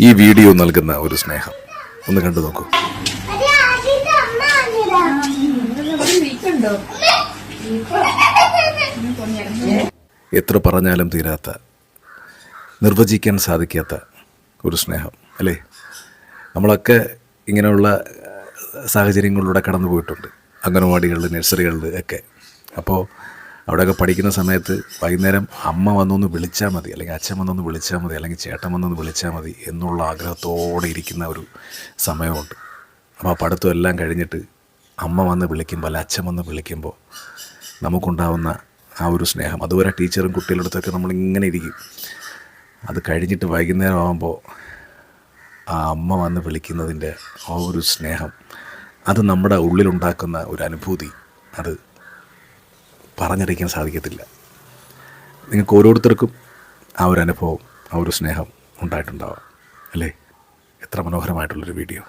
ഈ വീഡിയോ നൽകുന്ന ഒരു സ്നേഹം. ഒന്ന് കണ്ടു നോക്കൂ. എത്ര പറഞ്ഞാലും തീരാത്ത നിർവചിക്കാൻ സാധിക്കാത്ത ഒരു സ്നേഹം അല്ലേ? നമ്മളൊക്കെ ഇങ്ങനെയുള്ള സാഹചര്യങ്ങളിലൂടെ കടന്നു പോയിട്ടുണ്ട് അംഗനവാടികളിൽ നഴ്സറികളിൽ ഒക്കെ. അപ്പോൾ അവിടെയൊക്കെ പഠിക്കുന്ന സമയത്ത് വൈകുന്നേരം അമ്മ വന്നൊന്ന് വിളിച്ചാൽ മതി അല്ലെങ്കിൽ അച്ഛൻ വന്നൊന്ന് വിളിച്ചാൽ മതി അല്ലെങ്കിൽ ചേട്ടൻ വന്നൊന്ന് വിളിച്ചാൽ മതി എന്നുള്ള ആഗ്രഹത്തോടെ ഇരിക്കുന്ന ഒരു സമയമുണ്ട്. അപ്പോൾ ആ പഠിത്തം എല്ലാം കഴിഞ്ഞിട്ട് അമ്മ വന്ന് വിളിക്കുമ്പോൾ അല്ല അച്ഛൻ വന്ന് വിളിക്കുമ്പോൾ നമുക്കുണ്ടാവുന്ന ആ ഒരു സ്നേഹം. അതുവരെ ടീച്ചറും കുട്ടികളുടെ അടുത്തൊക്കെ നമ്മളിങ്ങനെ ഇരിക്കും. അത് കഴിഞ്ഞിട്ട് വൈകുന്നേരം ആകുമ്പോൾ ആ അമ്മ വന്ന് വിളിക്കുന്നതിന്റെ ആ ഒരു സ്നേഹം അത് നമ്മുടെ ഉള്ളിലുണ്ടാക്കുന്ന ഒരു അനുഭൂതി അത് പറഞ്ഞറിയിക്കാൻ സാധിക്കത്തില്ല. നിങ്ങൾക്ക് ഓരോരുത്തർക്കും ആ ഒരു അനുഭവം ആ ഒരു സ്നേഹം ഉണ്ടായിട്ടുണ്ടാവാം. അല്ലേ? എത്ര മനോഹരമായിട്ടുള്ളൊരു വീഡിയോ.